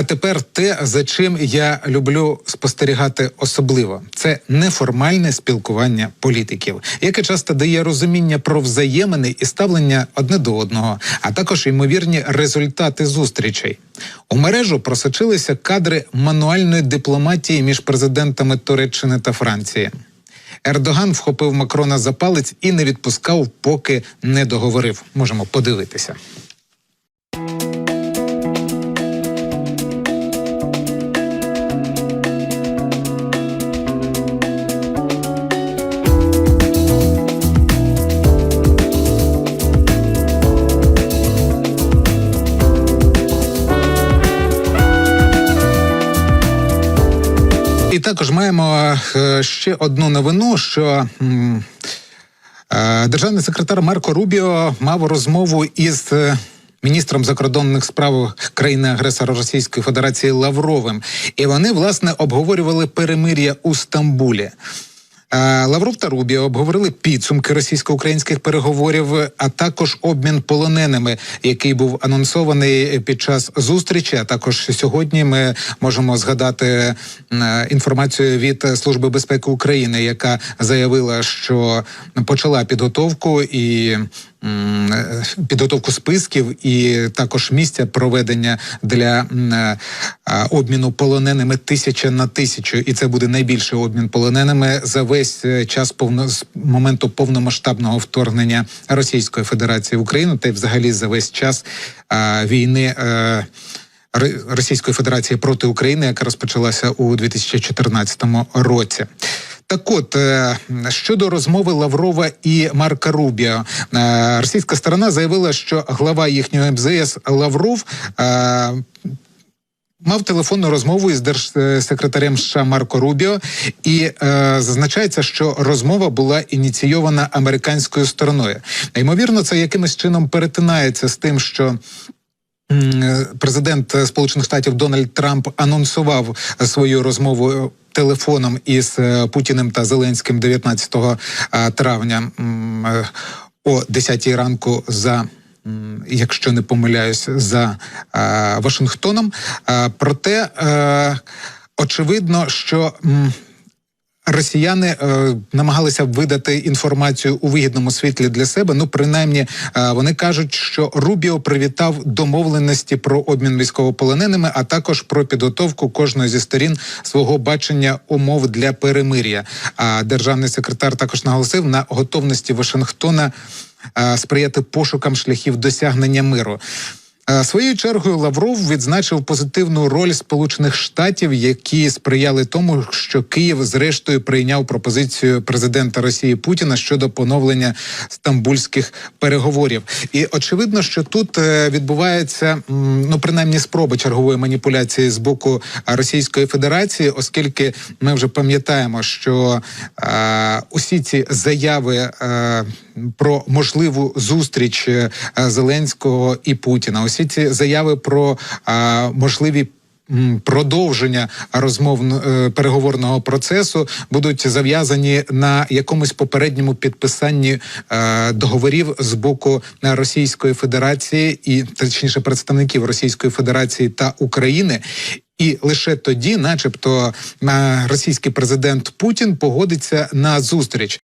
А тепер те, за чим я люблю спостерігати особливо, це неформальне спілкування політиків, яке часто дає розуміння про взаємини і ставлення одне до одного, а також ймовірні результати зустрічей. У мережу просочилися кадри мануальної дипломатії між президентами Туреччини та Франції. Ердоган вхопив Макрона за палець і не відпускав, поки не договорив. Можемо подивитися. І також маємо е, ще одну новину, що е, державний секретар Марко Рубіо мав розмову із. е, Міністром закордонних справ країни-агресора Російської Федерації Лавровим, і вони власне обговорювали перемир'я у Стамбулі. Лавров та Рубіо обговорили підсумки російсько-українських переговорів, а також обмін полоненими, який був анонсований під час зустрічі. А також сьогодні ми можемо згадати інформацію від Служби безпеки України, яка заявила, що почала підготовку і. Е, Підготовку списків і також місця проведення для е, а, обміну полоненими тисяча на тисячу, і це буде найбільший обмін полоненими за весь е, час повно з моменту повномасштабного вторгнення Російської Федерації в Україну, та й взагалі за весь час війни. е, Російської Федерації проти України, яка розпочалася у 2014 році. Так от е, щодо розмови Лаврова і Марка Рубіо, е, російська сторона заявила, що глава їхнього МЗС Лавров. е, Мав телефонну розмову із держсекретарем США Марко Рубіо, і е, зазначається, що розмова була ініційована американською стороною. Ймовірно, це якимось чином перетинається з тим, що президент е, Сполучених Штатів Дональд Трамп анонсував свою розмову. е, Телефоном із е, Путіним та Зеленським 19 е, травня о 10 ранку за якщо не помиляюсь, за Вашингтоном. Проте очевидно, що Росіяни е, намагалися видати інформацію у вигідному світлі для себе. Ну, принаймні, е, вони кажуть, що Рубіо привітав домовленості про обмін військовополоненими, а також про підготовку кожної зі сторін свого бачення умов для перемир'я. А державний секретар також наголосив на готовності Вашингтона е, сприяти пошукам шляхів досягнення миру. Е, Своєю чергою Лавров відзначив позитивну роль Сполучених Штатів, які сприяли тому, що Київ зрештою прийняв пропозицію президента Росії Путіна щодо поновлення стамбульських переговорів. І очевидно, що тут е, відбувається ну принаймні спроба чергової маніпуляції з боку Російської Федерації, оскільки ми вже пам'ятаємо, що е, усі ці заяви. Е, про можливу зустріч е, Зеленського і Путіна. Усі ці заяви про е, можливі. Продовження розмов е, переговорного процесу будуть зав'язані на якомусь попередньому підписанні е, договорів з боку Російської Федерації і точніше представників Російської Федерації та України. І лише тоді, начебто, російський президент Путін погодиться на зустріч.